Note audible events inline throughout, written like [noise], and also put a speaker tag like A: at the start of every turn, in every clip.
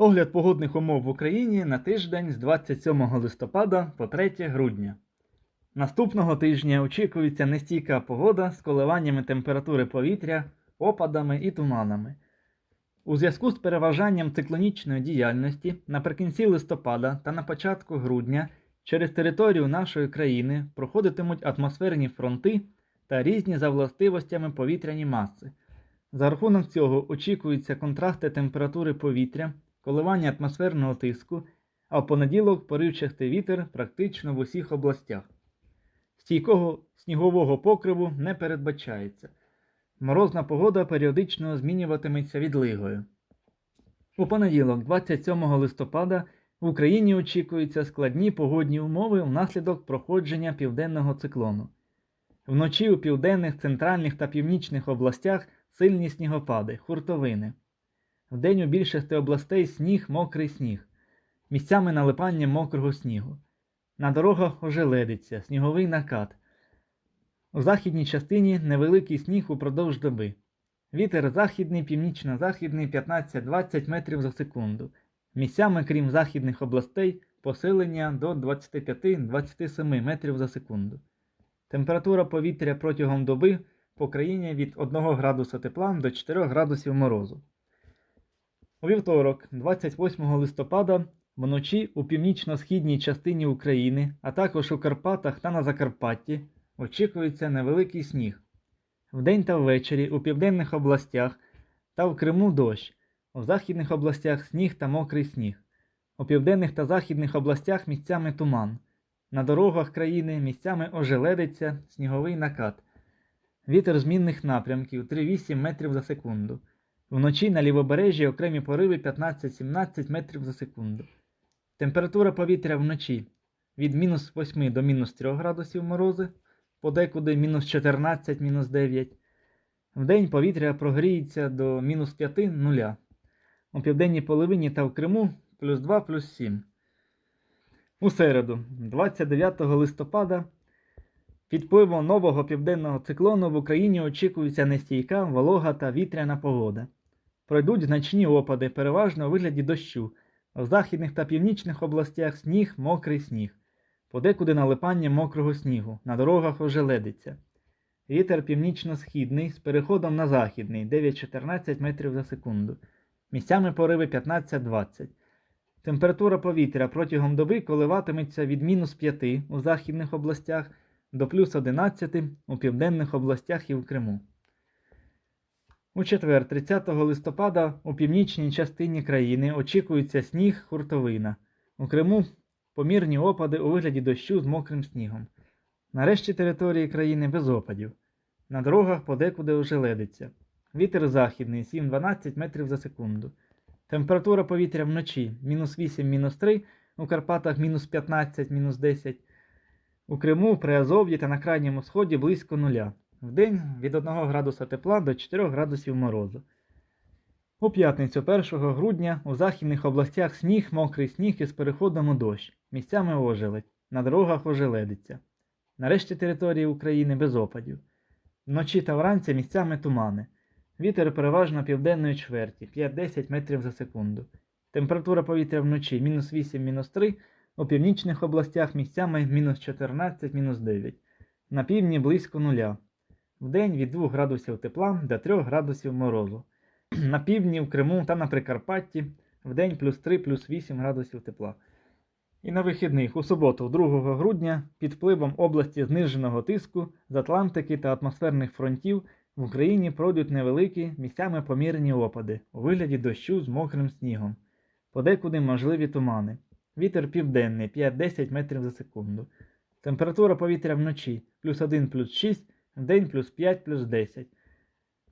A: Огляд погодних умов в Україні на тиждень з 27 листопада по 3 грудня. Наступного тижня очікується нестійка погода з коливаннями температури повітря, опадами і туманами. У зв'язку з переважанням циклонічної діяльності наприкінці листопада та на початку грудня через територію нашої країни проходитимуть атмосферні фронти та різні за властивостями повітряні маси. За рахунок цього очікуються контрасти температури повітря, коливання атмосферного тиску, а в понеділок поривчастий вітер практично в усіх областях. Стійкого снігового покриву не передбачається. Морозна погода періодично змінюватиметься відлигою. У понеділок, 27 листопада, в Україні очікуються складні погодні умови внаслідок проходження південного циклону. Вночі у південних, центральних та північних областях сильні снігопади, хуртовини. Вдень у більшості областей сніг, мокрий сніг, місцями налипання мокрого снігу. На дорогах ожеледиться, сніговий накат. У західній частині невеликий сніг упродовж доби. Вітер західний, північно-західний 15-20 метрів за секунду. Місцями, крім західних областей, посилення до 25-27 метрів за секунду. Температура повітря протягом доби по країні від 1 градуса тепла до 4 градусів морозу. У вівторок, 28 листопада, вночі у північно-східній частині України, а також у Карпатах та на Закарпатті очікується невеликий сніг. Вдень та ввечері у південних областях та в Криму дощ, у західних областях сніг та мокрий сніг. У південних та західних областях місцями туман. На дорогах країни місцями ожеледиться сніговий накат. Вітер змінних напрямків 3-8 метрів за секунду. Вночі на лівобережжі окремі пориви 15-17 метрів за секунду. Температура повітря вночі від мінус 8 до мінус 3 градусів морози, подекуди мінус 14, мінус 9. Вдень повітря прогріється до мінус 5 нуля. У південній половині та в Криму плюс 2 плюс 7. У середу, 29 листопада, під впливом нового південного циклону в Україні очікується нестійка, волога та вітряна погода. Пройдуть значні опади, переважно у вигляді дощу. В західних та північних областях сніг, мокрий сніг. Подекуди налипання мокрого снігу, на дорогах ожеледиться. Вітер північно-східний з переходом на західний 9-14 метрів за секунду. Місцями пориви 15-20. Температура повітря протягом доби коливатиметься від мінус 5 у західних областях до плюс 11 у південних областях і в Криму. У четвер, 30 листопада, у північній частині країни очікується сніг, хуртовина. У Криму помірні опади у вигляді дощу з мокрим снігом. Нарешті території країни без опадів. На дорогах подекуди ожеледиться. Вітер західний 7-12 метрів за секунду. Температура повітря вночі мінус 8, мінус 3, у Карпатах мінус 15, мінус 10. У Криму, Приазов'ї та на крайньому сході близько нуля. Вдень від 1 градуса тепла до 4 градусів морозу. У п'ятницю 1 грудня у західних областях сніг, мокрий сніг із переходом у дощ. Місцями ожеледь. На дорогах ожеледиться. Нарешті території України без опадів. Вночі та вранці місцями тумани. Вітер переважно південної чверті 5-10 метрів за секунду. Температура повітря вночі мінус 8, мінус 3, у північних областях місцями мінус 14, мінус 9. На півдні близько нуля. Вдень від 2 градусів тепла до 3 градусів морозу. [clears throat] На півдні, в Криму та на Прикарпатті вдень плюс 3 плюс 8 градусів тепла. І на вихідних у суботу, 2 грудня, під впливом області зниженого тиску з Атлантики та атмосферних фронтів в Україні пройдуть невеликі місцями помірні опади у вигляді дощу з мокрим снігом. Подекуди можливі тумани. Вітер південний 5-10 метрів за секунду. Температура повітря вночі плюс 1 плюс 6, вдень плюс 5 плюс 10.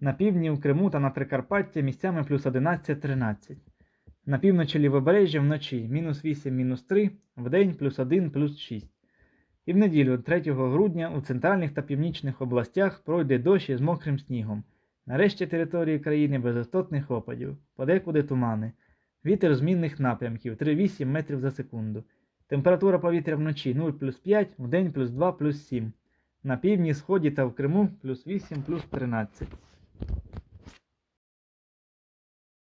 A: На півдні в Криму та на Прикарпатті місцями плюс 11-13. На півночі лівобережжя вночі мінус 8 мінус 3, вдень плюс 1 плюс 6. І в неділю 3 грудня у центральних та північних областях пройде дощ із мокрим снігом. Нарешті території країни без істотних опадів, подекуди тумани. Вітер змінних напрямків 3-8 метрів за секунду. Температура повітря вночі 0 плюс 5, вдень плюс 2 плюс 7. На півдні, сході та в Криму плюс 8 плюс 13.